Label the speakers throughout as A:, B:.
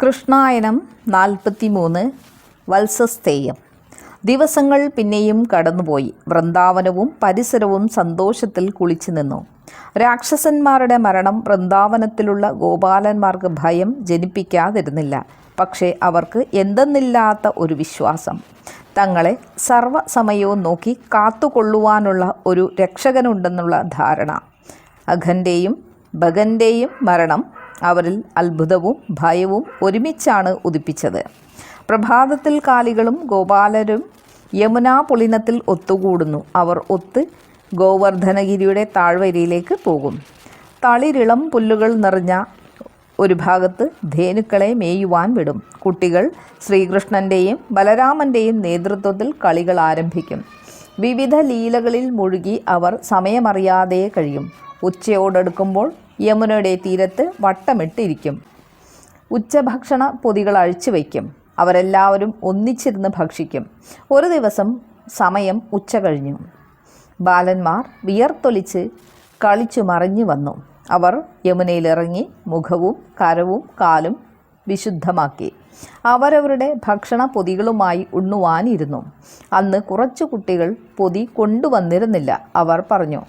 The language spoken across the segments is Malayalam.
A: കൃഷ്ണായനം നാൽപ്പത്തി മൂന്ന് വത്സസ്തേയം ദിവസങ്ങൾ പിന്നെയും കടന്നുപോയി. വൃന്ദാവനവും പരിസരവും സന്തോഷത്തിൽ കുളിച്ചു നിന്നു. രാക്ഷസന്മാരുടെ മരണം വൃന്ദാവനത്തിലുള്ള ഗോപാലന്മാർക്ക് ഭയം ജനിപ്പിക്കാതിരുന്നില്ല. പക്ഷേ അവർക്ക് എന്തെന്നില്ലാത്ത ഒരു വിശ്വാസം. തങ്ങളെ സർവസമയവും നോക്കി കാത്തുകൊള്ളുവാനുള്ള ഒരു രക്ഷകനുണ്ടെന്നുള്ള ധാരണ. അഘന്റെയും ഭഗന്റെയും മരണം അവരിൽ അത്ഭുതവും ഭയവും ഒരുമിച്ചാണ് ഉദിപ്പിച്ചത്. പ്രഭാതത്തിൽ കാലികളും ഗോപാലരും യമുനാ പുളിനത്തിൽ ഒത്തുകൂടുന്നു. അവർ ഒത്ത് ഗോവർദ്ധനഗിരിയുടെ താഴ്വരയിലേക്ക് പോകും. തളിരിളം പുല്ലുകൾ നിറഞ്ഞ ഒരു ഭാഗത്ത് ധേനുക്കളെ മേയുവാൻ വിടും. കുട്ടികൾ ശ്രീകൃഷ്ണന്റെയും ബലരാമന്റെയും നേതൃത്വത്തിൽ കളികൾ ആരംഭിക്കും. വിവിധ ലീലകളിൽ മുഴുകി അവർ സമയമറിയാതെ കഴിയും. ഉച്ചയോടടുക്കുമ്പോൾ യമുനയുടെ തീരത്ത് വട്ടമിട്ടിരിക്കും. ഉച്ചഭക്ഷണ പൊതികൾ അഴിച്ചു വയ്ക്കും. അവരെല്ലാവരും ഒന്നിച്ചിരുന്ന് ഭക്ഷിക്കും. ഒരു ദിവസം സമയം ഉച്ച കഴിഞ്ഞു. ബാലന്മാർ വിയർത്തൊലിച്ച് കളിച്ചു മറിഞ്ഞു വന്നു. അവർ യമുനയിലിറങ്ങി മുഖവും കരവും കാലും വിശുദ്ധമാക്കി. അവരവരുടെ ഭക്ഷണ പൊതികളുമായി ഉണ്ണുവാനിരുന്നു. അന്ന് കുറച്ചു കുട്ടികൾ പൊതി കൊണ്ടുവന്നിരുന്നില്ല അവർ പറഞ്ഞു.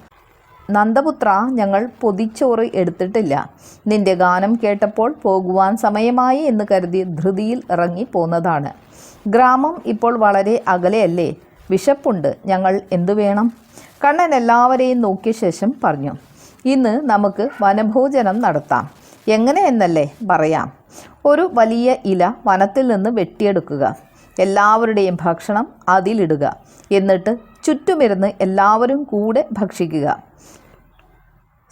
A: നന്ദപുത്ര ഞങ്ങൾ പൊതിച്ചോറ് എടുത്തിട്ടില്ല. നിന്റെ ഗാനം കേട്ടപ്പോൾ പോകുവാൻ സമയമായി എന്ന് കരുതി ധൃതിയിൽ ഇറങ്ങി പോന്നതാണ്. ഗ്രാമം ഇപ്പോൾ വളരെ അകലെയല്ലേ? വിശപ്പുണ്ട്. ഞങ്ങൾ എന്തു വേണം? കണ്ണൻ എല്ലാവരെയും നോക്കിയ ശേഷം പറഞ്ഞു. ഇന്ന് നമുക്ക് വനഭോജനം നടത്താം. എങ്ങനെയെന്നല്ലേ പറയാം. ഒരു വലിയ ഇല വനത്തിൽ നിന്ന് വെട്ടിയെടുക്കുക. എല്ലാവരുടെയും ഭക്ഷണം അതിലിടുക. എന്നിട്ട് ചുറ്റുമിരുന്ന് എല്ലാവരും കൂടെ ഭക്ഷിക്കുക.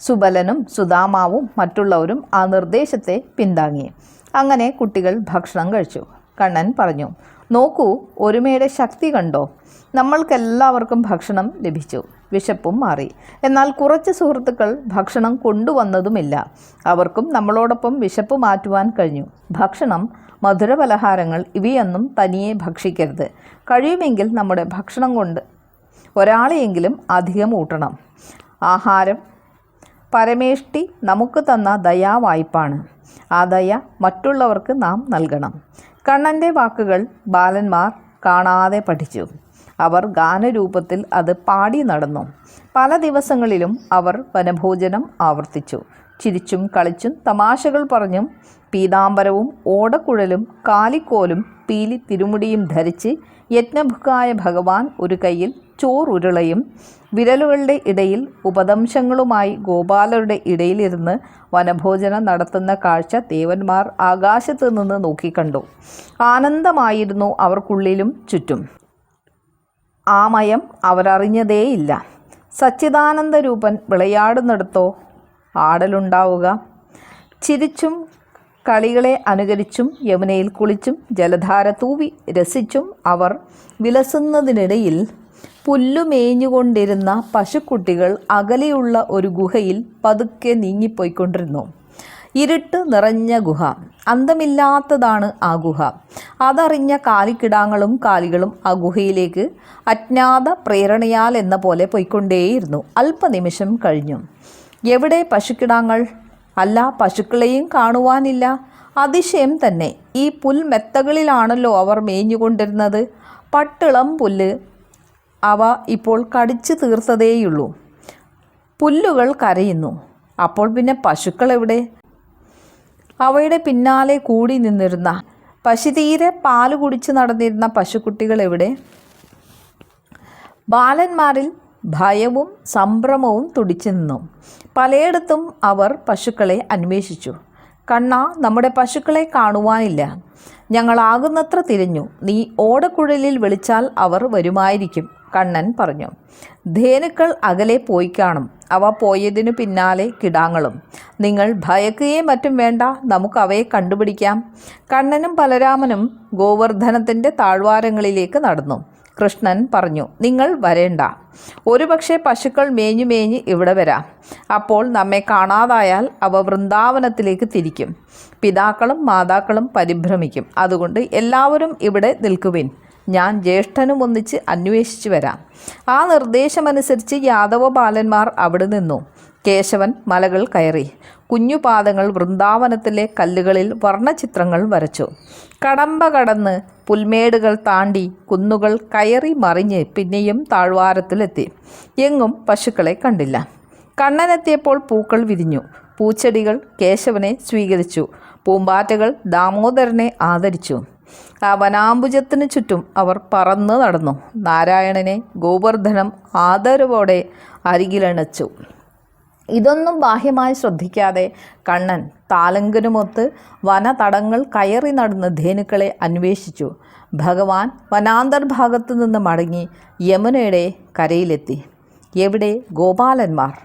A: സുബലനും സുദാമാവും മറ്റുള്ളവരും ആ നിർദ്ദേശത്തെ പിന്താങ്ങി. അങ്ങനെ കുട്ടികൾ ഭക്ഷണം കഴിച്ചു. കണ്ണൻ പറഞ്ഞു നോക്കൂ ഒരുമയുടെ ശക്തി കണ്ടോ? നമ്മൾക്കെല്ലാവർക്കും ഭക്ഷണം ലഭിച്ചു. വിശപ്പും മാറി. എന്നാൽ കുറച്ച് സുഹൃത്തുക്കൾ ഭക്ഷണം കൊണ്ടുവന്നതുമില്ല. അവർക്കും നമ്മളോടൊപ്പം വിശപ്പ് മാറ്റുവാൻ കഴിഞ്ഞു. ഭക്ഷണം മധുരപലഹാരങ്ങൾ ഇവയൊന്നും തനിയെ ഭക്ഷിക്കരുത്. കഴിയുമെങ്കിൽ നമ്മുടെ ഭക്ഷണം കൊണ്ട് ഒരാളെയെങ്കിലും അധികം ഊട്ടണം. ആഹാരം പരമേഷ്ടി നമുക്ക് തന്ന ദയാവായ്പാണ്. ആ ദയ മറ്റുള്ളവർക്ക് നാം നൽകണം. കണ്ണന്റെ വാക്കുകൾ ബാലന്മാർ കാണാതെ പഠിച്ചു. അവർ ഗാനരൂപത്തിൽ അത് പാടി നടന്നു. പല ദിവസങ്ങളിലും അവർ വനഭോജനം ആവർത്തിച്ചു. ചിരിച്ചും കളിച്ചും തമാശകൾ പറഞ്ഞും പീതാംബരവും ഓടക്കുഴലും കാലിക്കോലും പീലി തിരുമുടിയും ധരിച്ച് യജ്ഞഭുക്കായ ഭഗവാൻ ഒരു കയ്യിൽ ചോറുരുളയും വിരലുകളുടെ ഇടയിൽ ഉപദംശങ്ങളുമായി ഗോപാലരുടെ ഇടയിലിരുന്ന് വനഭോജനം നടത്തുന്ന കാഴ്ച ദേവന്മാർ ആകാശത്ത് നിന്ന് നോക്കിക്കണ്ടു. ആനന്ദമായിരുന്നു അവർക്കുള്ളിലും ചുറ്റും. ആ മയം അവരറിഞ്ഞതേയില്ല. സച്ചിദാനന്ദ രൂപൻ വിളയാടുന്നിടത്തോ ആടലുണ്ടാവുക. ചിരിച്ചും കളികളെ അനുകരിച്ചും യമുനയിൽ കുളിച്ചും ജലധാര തൂവി രസിച്ചും അവർ വിലസുന്നതിനിടയിൽ പുല്ലുമേഞ്ഞുകൊണ്ടിരുന്ന പശുക്കുട്ടികൾ അകലെയുള്ള ഒരു ഗുഹയിൽ പതുക്കെ നീങ്ങിപ്പോയിക്കൊണ്ടിരുന്നു. ഇരുട്ട് നിറഞ്ഞ ഗുഹ. അന്തമില്ലാത്തതാണ് ആ ഗുഹ. അതറിഞ്ഞ കാലിക്കിടാങ്ങളും കാലികളും ആ ഗുഹയിലേക്ക് അജ്ഞാത പ്രേരണയാൽ എന്ന പോലെ പോയിക്കൊണ്ടേയിരുന്നു. അല്പനിമിഷം കഴിഞ്ഞു. എവിടെ പശുക്കിടാങ്ങൾ? അല്ല പശുക്കളെയും കാണുവാനില്ല. അതിശയം തന്നെ. ഈ പുൽമെത്തകളിലാണല്ലോ അവർ മേഞ്ഞുകൊണ്ടിരുന്നത്. പട്ടിളം പുല്ല്. അവ ഇപ്പോൾ കടിച്ചു തീർത്തതേയുള്ളൂ. പുല്ലുകൾ കരയുന്നു. അപ്പോൾ പിന്നെ പശുക്കൾ എവിടെ? അവയുടെ പിന്നാലെ കൂടി നിന്നിരുന്ന പശുതീരെ പാൽ കുടിച്ച് നടന്നിരുന്ന പശുക്കുട്ടികൾ എവിടെ? ബാലന്മാരിൽ ഭയവും സംഭ്രമവും തുടിച്ചു നിന്നു. പലയിടത്തും അവർ പശുക്കളെ അന്വേഷിച്ചു. കണ്ണ നമ്മുടെ പശുക്കളെ കാണുവാനില്ല. ഞങ്ങളാകുന്നത്ര തിരിഞ്ഞു. നീ ഓടക്കുഴലിൽ വിളിച്ചാൽ അവർ വരുമായിരിക്കും കണ്ണൻ പറഞ്ഞു. ധേനുക്കൾ അകലെ പോയി കാണും. അവ പോയതിനു പിന്നാലെ കിടാങ്ങളും. നിങ്ങൾ ഭയക്കുകയും മറ്റും വേണ്ട. നമുക്ക് അവയെ കണ്ടുപിടിക്കാം. കണ്ണനും ബലരാമനും ഗോവർദ്ധനത്തിന്റെ താഴ്വാരങ്ങളിലേക്ക് നടന്നു. കൃഷ്ണൻ പറഞ്ഞു നിങ്ങൾ വരേണ്ട. ഒരുപക്ഷെ പശുക്കൾ മേഞ്ഞു മേഞ്ഞ് ഇവിടെ വരാം. അപ്പോൾ നമ്മെ കാണാതായാൽ അവ വൃന്ദാവനത്തിലേക്ക് തിരിക്കും. പിതാക്കളും മാതാക്കളും പരിഭ്രമിക്കും. അതുകൊണ്ട് എല്ലാവരും ഇവിടെ നിൽക്കുവിൻ. ഞാൻ ജ്യേഷ്ഠനും ഒന്നിച്ച് അന്വേഷിച്ചു വരാം. ആ നിർദ്ദേശമനുസരിച്ച് യാദവ ബാലന്മാർ അവിടെ നിന്നു. കേശവൻ മലകൾ കയറി. കുഞ്ഞുപാദങ്ങൾ വൃന്ദാവനത്തിലെ കല്ലുകളിൽ വർണചിത്രങ്ങൾ വരച്ചു. കടമ്പ കടന്ന് പുൽമേടുകൾ താണ്ടി കുന്നുകൾ കയറി മറിഞ്ഞ് പിന്നെയും താഴ്വാരത്തിലെത്തി. എങ്ങും പശുക്കളെ കണ്ടില്ല. കണ്ണനെത്തിയപ്പോൾ പൂക്കൾ വിരിഞ്ഞു. പൂച്ചെടികൾ കേശവനെ സ്വീകരിച്ചു. പൂമ്പാറ്റകൾ ദാമോദരനെ ആദരിച്ചു. ആ വനാംബുജത്തിനു ചുറ്റും അവർ പറന്ന് നടന്നു. നാരായണനെ ഗോവർദ്ധനം ആദരവോടെ അരികിലണച്ചു. ഇതൊന്നും ബാഹ്യമായി ശ്രദ്ധിക്കാതെ കണ്ണൻ താലങ്കനുമൊത്ത് വനതടങ്ങൾ കയറി നടന്ന് ധേനുക്കളെ അന്വേഷിച്ചു. ഭഗവാൻ വനാന്തർഭാഗത്തു നിന്ന് മടങ്ങി യമുനയുടെ കരയിലെത്തി. എവിടെ? ഗോപാലന്മാർ.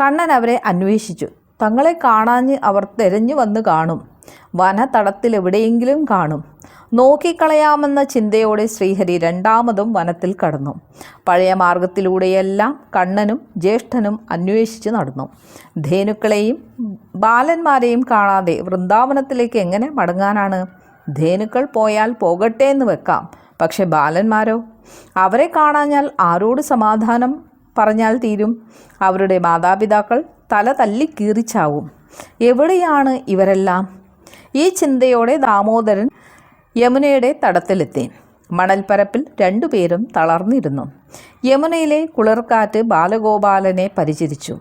A: കണ്ണൻ അവരെ അന്വേഷിച്ചു. തങ്ങളെ കാണാഞ്ഞ് അവർ തെരഞ്ഞു വന്ന് കാണും. വനതടത്തിൽ എവിടെയെങ്കിലും കാണും. നോക്കിക്കളയാമെന്ന ചിന്തയോടെ ശ്രീഹരി രണ്ടാമതും വനത്തിൽ കടന്നു. പഴയ മാർഗത്തിലൂടെയെല്ലാം കണ്ണനും ജ്യേഷ്ഠനും അന്വേഷിച്ച് നടന്നു. ധേനുക്കളെയും ബാലന്മാരെയും കാണാതെ വൃന്ദാവനത്തിലേക്ക് എങ്ങനെ മടങ്ങാനാണ്? ധേനുക്കൾ പോയാൽ പോകട്ടെ എന്ന് വെക്കാം. പക്ഷെ ബാലന്മാരോ? അവരെ കാണാഞ്ഞാൽ ആരോട് സമാധാനം പറഞ്ഞാൽ തീരും? അവരുടെ മാതാപിതാക്കൾ തല തല്ലി കീറിച്ചാവും. എവിടെയാണ് ഇവരെല്ലാം? ഈ ചിന്തയോടെ ദാമോദരൻ യമുനയുടെ തടത്തിലെത്തി. മണൽപ്പരപ്പിൽ രണ്ടുപേരും തളർന്നിരുന്നു. യമുനയിലെ കുളിർക്കാറ്റ് ബാലഗോപാലനെ പരിചരിച്ചു.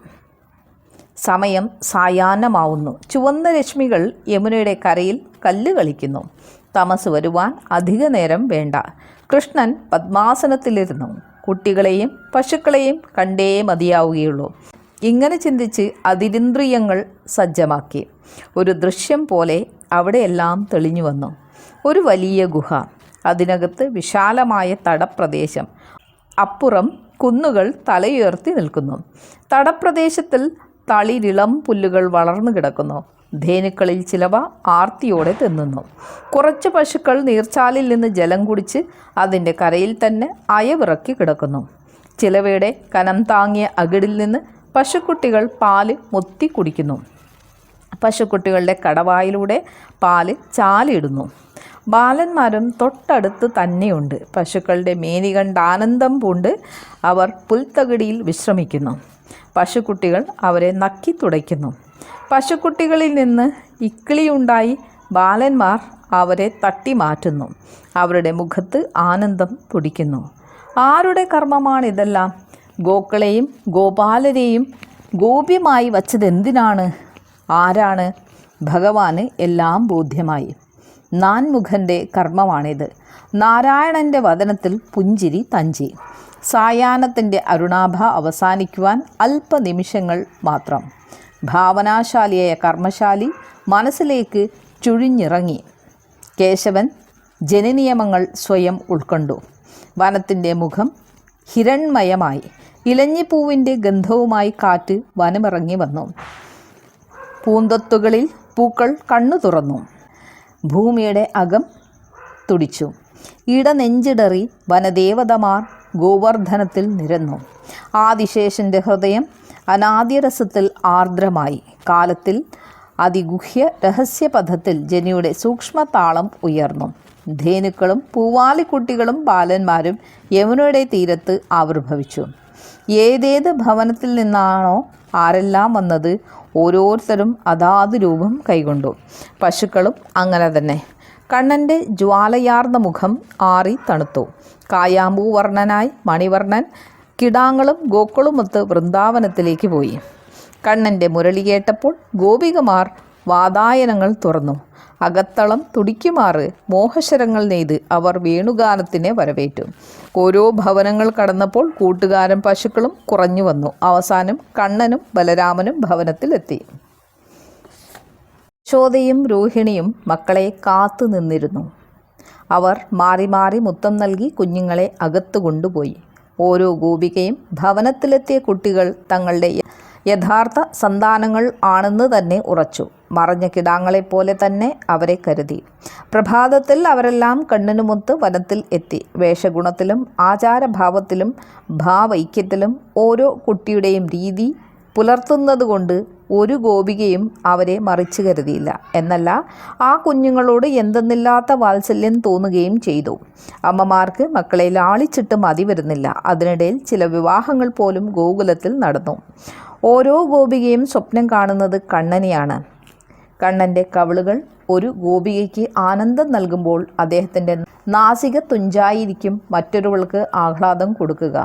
A: സമയം സായാഹ്നമാവുന്നു. ചുവന്ന രശ്മികൾ യമുനയുടെ കരയിൽ കല്ല് കളിക്കുന്നു. തമസ് വരുവാൻ അധിക നേരം വേണ്ട. കൃഷ്ണൻ പദ്മാസനത്തിലിരുന്നു കുട്ടികളെയും പശുക്കളെയും കണ്ടേ മതിയാവുകയുള്ളൂ. ഇങ്ങനെ ചിന്തിച്ച് അതിരിന്ദ്രിയങ്ങൾ സജ്ജമാക്കി. ഒരു ദൃശ്യം പോലെ അവിടെയെല്ലാം തെളിഞ്ഞു വന്നു. ഒരു വലിയ ഗുഹ അതിനകത്ത് വിശാലമായ തടപ്രദേശം. അപ്പുറം കുന്നുകൾ തലയുയർത്തി നിൽക്കുന്നു. തടപ്രദേശത്തിൽ തളിരിളം പുല്ലുകൾ വളർന്നു കിടക്കുന്നു. ധേനുക്കളിൽ ചിലവ ആർത്തിയോടെ തിന്നുന്നു. കുറച്ച് പശുക്കൾ നീർച്ചാലിൽ നിന്ന് ജലം കുടിച്ച് അതിന്റെ കരയിൽ തന്നെ അയവിറക്കി കിടക്കുന്നു. ചിലവയുടെ കനം താങ്ങിയ അകിടിൽ നിന്ന് പശുക്കുട്ടികൾ പാൽ മുത്തി കുടിക്കുന്നു. പശുക്കുട്ടികളുടെ കടവായിലൂടെ പാൽ ചാലിടുന്നു ബാലന്മാരും തൊട്ടടുത്ത് തന്നെയുണ്ട്. പശുക്കളുടെ മേനി കണ്ട് ആനന്ദം പൂണ്ട് അവർ പുൽത്തകിടിയിൽ വിശ്രമിക്കുന്നു. പശുക്കുട്ടികൾ അവരെ നക്കി തുടയ്ക്കുന്നു. പശുക്കുട്ടികളിൽ നിന്ന് ഇക്കിളിയുണ്ടായി ബാലന്മാർ അവരെ തട്ടി മാറ്റുന്നു. അവരുടെ മുഖത്ത് ആനന്ദം തുടിക്കുന്നു ആരുടെ കർമ്മമാണിതെല്ലാം? ഗോക്കളെയും ഗോപാലരെയും ഗോപ്യമായി വച്ചതെന്തിനാണ് ആരാണ്? ഭഗവാന് എല്ലാം ബോധ്യമായി. നാൻമുഖന്റെ കർമ്മമാണിത്. നാരായണന്റെ വതനത്തിൽ പുഞ്ചിരി തഞ്ചി. സായാഹ്നത്തിന്റെ അരുണാഭ അവസാനിക്കുവാൻ അല്പനിമിഷങ്ങൾ മാത്രം. ഭാവനാശാലിയായ കർമ്മശാലി മനസ്സിലേക്ക് ചുഴിഞ്ഞിറങ്ങി. കേശവൻ ജനനിയമങ്ങൾ സ്വയം ഉൾക്കൊണ്ടു. വനത്തിന്റെ മുഖം ഹിരൺമയമായി ഇലഞ്ഞിപ്പൂവിന്റെ ഗന്ധവുമായി കാറ്റ് വനമിറങ്ങി വന്നു. പൂന്തൊത്തുകളിൽ പൂക്കൾ കണ്ണു തുറന്നു. ഭൂമിയുടെ അകം തുടിച്ചു. ഇടനെഞ്ചിടറി വനദേവതമാർ ഗോവർദ്ധനത്തിൽ നിരന്നു. ആദിശേഷന്റെ ഹൃദയം അനാദ്യരസത്തിൽ ആർദ്രമായി. കാലത്തിൽ അതിഗുഹ്യ രഹസ്യപഥത്തിൽ ജനിയുടെ സൂക്ഷ്മതാളം ഉയർന്നു. ധേനുക്കളും പൂവാലിക്കുട്ടികളും ബാലന്മാരും യമുനയുടെ തീരത്ത് ആവിർഭവിച്ചു. ഏതേത് ഭവനത്തിൽ നിന്നാണോ ആരെല്ലാം വന്നത് ഓരോരുത്തരും അതാത് രൂപം കൈകൊണ്ടു. പശുക്കളും അങ്ങനെ തന്നെ. കണ്ണന്റെ ജ്വാലയാർന്ന മുഖം ആറി തണുത്തു. കായാമ്പൂ വർണനായി മണിവർണൻ കിടാങ്ങളും ഗോക്കളുമൊത്ത് വൃന്ദാവനത്തിലേക്ക് പോയി. കണ്ണന്റെ മുരളി കേട്ടപ്പോൾ ഗോപികമാർ വാതായനങ്ങൾ തുറന്നു. അകത്തളം തുടിക്കുമാറ് മോഹശരങ്ങൾ നെയ്ത് അവർ വേണുഗാനത്തിനെ വരവേറ്റു. ഓരോ ഭവനങ്ങൾ കടന്നപ്പോൾ കൂട്ടുകാരൻ പശുക്കളും കുറഞ്ഞു വന്നു. അവസാനം കണ്ണനും ബലരാമനും ഭവനത്തിലെത്തി. ശോതയും രോഹിണിയും മക്കളെ കാത്തു നിന്നിരുന്നു. അവർ മാറി മാറി മുത്തം നൽകി കുഞ്ഞുങ്ങളെ അകത്തു കൊണ്ടുപോയി. ഓരോ ഗോപികയും ഭവനത്തിലെത്തിയ കുട്ടികൾ തങ്ങളുടെ യഥാർത്ഥ സന്താനങ്ങൾ ആണെന്ന് തന്നെ ഉറച്ചു. മറഞ്ഞ കിടാങ്ങളെപ്പോലെ തന്നെ അവരെ കരുതി. പ്രഭാതത്തിൽ അവരെല്ലാം കണ്ണിനുമൊത്ത് വനത്തിൽ എത്തി. വേഷഗുണത്തിലും ആചാരഭാവത്തിലും ഭാവൈക്യത്തിലും ഓരോ കുട്ടിയുടെയും രീതി പുലർത്തുന്നതുകൊണ്ട് ഒരു ഗോപികയും അവരെ മറിച്ചു കരുതിയില്ല. എന്നല്ല ആ കുഞ്ഞുങ്ങളോട് എന്തെന്നില്ലാത്ത വാത്സല്യം തോന്നുകയും ചെയ്തു. അമ്മമാർക്ക് മക്കളെ ലാളിച്ചിട്ട് മതി വരുന്നില്ല. അതിനിടയിൽ ചില വിവാഹങ്ങൾ പോലും ഗോകുലത്തിൽ നടന്നു. ഓരോ ഗോപികയും സ്വപ്നം കാണുന്നത് കണ്ണനെയാണ്. കണ്ണന്റെ കവിളുകൾ ഒരു ഗോപികയ്ക്ക് ആനന്ദം നൽകുമ്പോൾ അദ്ദേഹത്തിന്റെ നാസിക തുഞ്ചായിരിക്കും മറ്റൊരുവൾക്ക് ആഹ്ലാദം കൊടുക്കുക.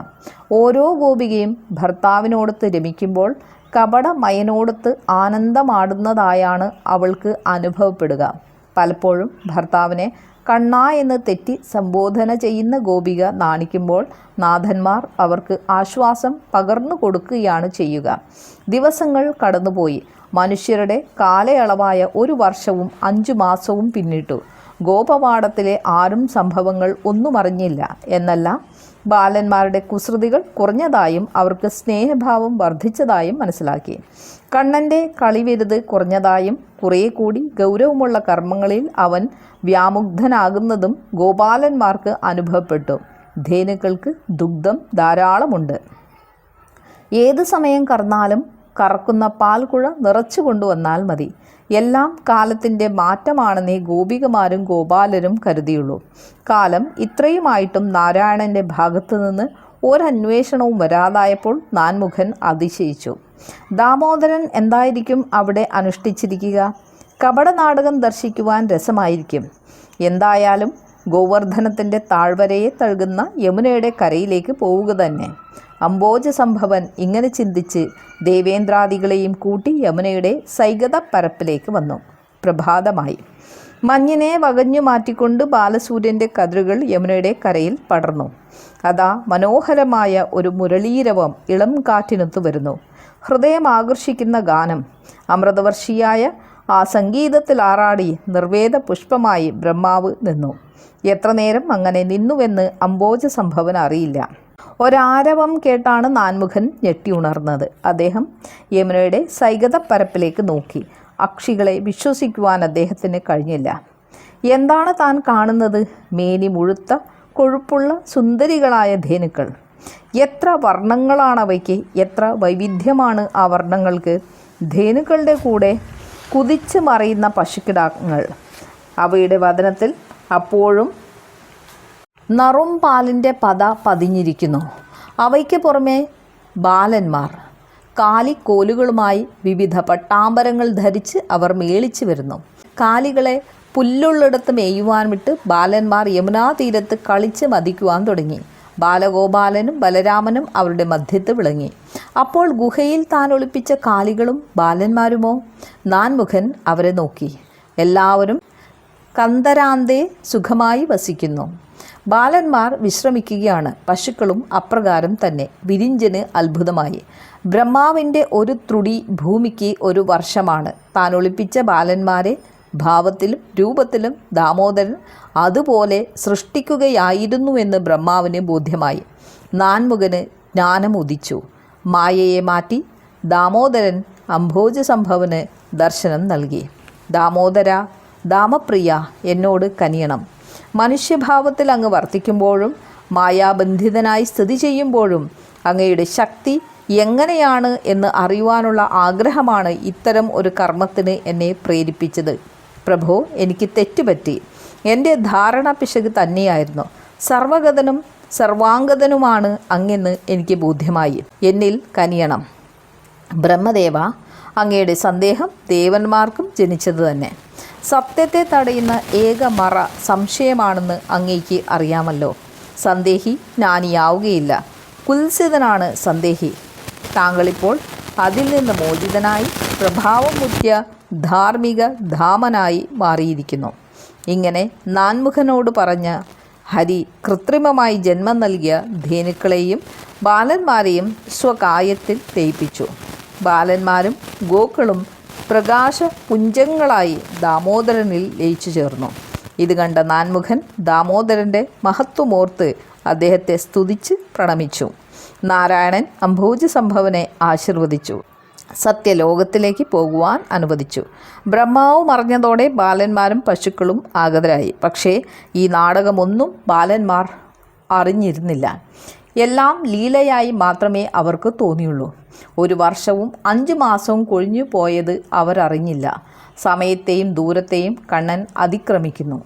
A: ഓരോ ഗോപികയും ഭർത്താവിനോടൊത്ത് രമിക്കുമ്പോൾ കപടമയനോടൊത്ത് ആനന്ദമാടുന്നതായാണ് അവൾക്ക് അനുഭവപ്പെടുക. പലപ്പോഴും ഭർത്താവിനെ കണ്ണ എന്ന് തെറ്റി സംബോധന ചെയ്യുന്ന ഗോപിക നാണിക്കുമ്പോൾ നാഥന്മാർ അവർക്ക് ആശ്വാസം പകർന്നു കൊടുക്കുകയാണ് ചെയ്യുക. ദിവസങ്ങൾ കടന്നുപോയി. മനുഷ്യരുടെ കാലയളവായ ഒരു വർഷവും അഞ്ചു മാസവും പിന്നിട്ടു. ഗോപവാടത്തിലെ ആരും സംഭവങ്ങൾ ഒന്നും അറിഞ്ഞില്ല. എന്നല്ല ബാലന്മാരുടെ കുസൃതികൾ കുറഞ്ഞതായും അവർക്ക് സ്നേഹഭാവം വർദ്ധിച്ചതായും മനസ്സിലാക്കി. കണ്ണന്റെ കളിവരുത് കുറഞ്ഞതായും കുറേ കൂടി ഗൗരവമുള്ള കർമ്മങ്ങളിൽ അവൻ വ്യാമുഗ്ധനാകുന്നതും ഗോപാലന്മാർക്ക് അനുഭവപ്പെട്ടു. ധേനുക്കൾക്ക് ദുഗ്ധം ധാരാളമുണ്ട്. ഏത് സമയം കറന്നാലും കറക്കുന്ന പാൽകുഴ നിറച്ചു കൊണ്ടുവന്നാൽ മതി. എല്ലാം കാലത്തിന്റെ മാറ്റമാണെന്നേ ഗോപികമാരും ഗോപാലരും കരുതിയുള്ളൂ. കാലം ഇത്രയുമായിട്ടും നാരായണന്റെ ഭാഗത്തു നിന്ന് ഒരന്വേഷണവും വരാതായപ്പോൾ നാൻമുഖൻ അതിശയിച്ചു. ദാമോദരൻ എന്തായിരിക്കും അവിടെ അനുഷ്ഠിച്ചിരിക്കുക? കപടനാടകം ദർശിക്കുവാൻ രസമായിരിക്കും. എന്തായാലും ഗോവർദ്ധനത്തിന്റെ താഴ്വരയെ തഴുകുന്ന യമുനയുടെ കരയിലേക്ക് പോവുക തന്നെ. അംബോജ സംഭവൻ ഇങ്ങനെ ചിന്തിച്ച് ദേവേന്ദ്രാദികളെയും കൂട്ടി യമുനയുടെ സൈഗത പരപ്പിലേക്ക് വന്നു. പ്രഭാതമായി. മഞ്ഞിനെ വകഞ്ഞു മാറ്റിക്കൊണ്ട് ബാലസൂര്യന്റെ കതിരുകൾ യമുനയുടെ കരയിൽ പടർന്നു. അതാ മനോഹരമായ ഒരു മുരളീരവം ഇളം കാറ്റിനൊത്തു വരുന്നു. ഹൃദയം ആകർഷിക്കുന്ന ഗാനം. അമൃതവർഷിയായ ആ സംഗീതത്തിൽ ആറാടി നിർവേദ പുഷ്പമായി ബ്രഹ്മാവ് നിന്നു. എത്ര നേരം അങ്ങനെ നിന്നുവെന്ന് അംബോജ സംഭവൻ അറിയില്ല. ഒരാരവം കേട്ടാണ് നാൻമുഖൻ ഞെട്ടി ഉണർന്നത്. അദ്ദേഹം യമുനയുടെ സൈകത പരപ്പിലേക്ക് നോക്കി. അക്ഷികളെ വിശ്വസിക്കുവാൻ അദ്ദേഹത്തിന് കഴിഞ്ഞില്ല. എന്താണ് താൻ കാണുന്നത്? മേനി മുഴുത്ത കൊഴുപ്പുള്ള സുന്ദരികളായ ധേനുക്കൾ. എത്ര വർണങ്ങളാണ് അവയ്ക്ക് എത്ര വൈവിധ്യമാണ് ആ വർണങ്ങൾക്ക്? ധേനുക്കളുടെ കൂടെ കുതിച്ച് മറിയുന്ന പശുക്കിടാങ്ങൾ അവയുടെ വതനത്തിൽ അപ്പോഴും നറും പാലിന്റെ പത പതിഞ്ഞിരിക്കുന്നു. അവയ്ക്ക് പുറമെ ബാലന്മാർ കാലിക്കോലുകളുമായി വിവിധ പട്ടാമ്പരങ്ങൾ ധരിച്ച് അവർ മേളിച്ചു വരുന്നു. കാലികളെ പുല്ലുള്ളിടത്ത് മേയുവാൻ വിട്ട് ബാലന്മാർ യമുനാ തീരത്ത് കളിച്ച് മതിക്കുവാൻ തുടങ്ങി. ബാലഗോപാലനും ബലരാമനും അവരുടെ മധ്യത്ത് വിളങ്ങി. അപ്പോൾ ഗുഹയിൽ താൻ ഒളിപ്പിച്ച കാലികളും ബാലന്മാരുമോ? നാൻമുഖൻ അവരെ നോക്കി. എല്ലാവരും കന്തരാന്തേ സുഖമായി വസിക്കുന്നു. ബാലന്മാർ വിശ്രമിക്കുകയാണ്. പശുക്കളും അപ്രകാരം തന്നെ. വിരിഞ്ചന് അത്ഭുതമായി. ബ്രഹ്മാവിന്റെ ഒരു ത്രുടി ഭൂമിക്ക് ഒരു വർഷമാണ്. താൻ ഒളിപ്പിച്ച ബാലന്മാരെ ഭാവത്തിലും രൂപത്തിലും ദാമോദരൻ അതുപോലെ സൃഷ്ടിക്കുകയായിരുന്നുവെന്ന് ബ്രഹ്മാവിന് ബോധ്യമായി. നാൻമുഖന് ജ്ഞാനം ഉദിച്ചു മായയെ മാറ്റി ദാമോദരൻ അംഭോജ സംഭവന് ദർശനം നൽകി. ദാമോദര ദാമപ്രിയ എന്നോട് കനിയണം. മനുഷ്യഭാവത്തിൽ അങ്ങ് വർത്തിക്കുമ്പോഴും മായാബന്ധിതനായി സ്ഥിതി ചെയ്യുമ്പോഴും അങ്ങയുടെ ശക്തി എങ്ങനെയാണ് എന്ന് അറിയുവാനുള്ള ആഗ്രഹമാണ് ഇത്തരം ഒരു കർമ്മത്തിന് എന്നെ പ്രേരിപ്പിച്ചത്. പ്രഭു എനിക്ക് തെറ്റുപറ്റി. എന്റെ ധാരണ പിശക് തന്നെയായിരുന്നു. സർവഗതനും സർവാംഗതനുമാണ് അങ്ങെന്ന് എനിക്ക് ബോധ്യമായി. എന്നിൽ കനിയണം. ബ്രഹ്മദേവ അങ്ങയുടെ സന്ദേഹം ദേവന്മാർക്കും ജനിച്ചത് തന്നെ. സത്യത്തെ തടയുന്ന ഏക മറ സംശയമാണെന്ന് അങ്ങേക്ക് അറിയാമല്ലോ. സന്ദേഹി ജ്ഞാനിയാവുകയില്ല. കുൽസിതനാണ് സന്ദേഹി. താങ്കളിപ്പോൾ അതിൽ നിന്ന് മോചിതനായി പ്രഭാവം മുറ്റിയ ധാർമ്മിക ധാമനായി മാറിയിരിക്കുന്നു. ഇങ്ങനെ നാൻമുഖനോട് പറഞ്ഞ ഹരി കൃത്രിമമായി ജന്മം നൽകിയ ധേനുക്കളെയും ബാലന്മാരെയും സ്വകായത്തിൽ തേയിപ്പിച്ചു. ബാലന്മാരും ഗോക്കളും പ്രകാശ പുഞ്ചങ്ങളായി ദാമോദരനിൽ ലയിച്ചു ചേർന്നു. ഇത് കണ്ട നാൻമുഖൻ ദാമോദരന്റെ മഹത്വമോർത്ത് അദ്ദേഹത്തെ സ്തുതിച്ച് പ്രണമിച്ചു. നാരായണൻ അംഭോജ സംഭവനെ ആശീർവദിച്ചു. സത്യലോകത്തിലേക്ക് പോകുവാൻ അനുവദിച്ചു. ബ്രഹ്മാവ് മറിഞ്ഞതോടെ ബാലന്മാരും പശുക്കളും ആഗതരായി. പക്ഷേ ഈ നാടകമൊന്നും ബാലന്മാർ അറിഞ്ഞിരുന്നില്ല. എല്ലാം ലീലയായി മാത്രമേ അവർക്ക് തോന്നിയുള്ളൂ. ഒരു വർഷവും അഞ്ച് മാസവും കൊഴിഞ്ഞു പോയത് അവരറിഞ്ഞില്ല. സമയത്തെയും ദൂരത്തെയും കണ്ണൻ അതിക്രമിക്കുന്നു.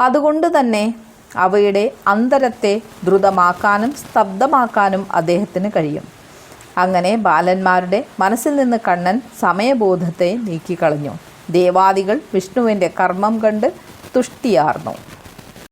A: അതുകൊണ്ട് തന്നെ അവയുടെ അന്തരത്തെ ദ്രുതമാക്കാനും സ്തബ്ധമാക്കാനും അദ്ദേഹത്തിന് കഴിയും. അങ്ങനെ ബാലന്മാരുടെ മനസ്സിൽ നിന്ന് കണ്ണൻ സമയബോധത്തെ നീക്കിക്കളഞ്ഞു. ദേവാദികൾ വിഷ്ണുവിന്റെ കർമ്മം കണ്ട് തുഷ്ടിയാർന്നു.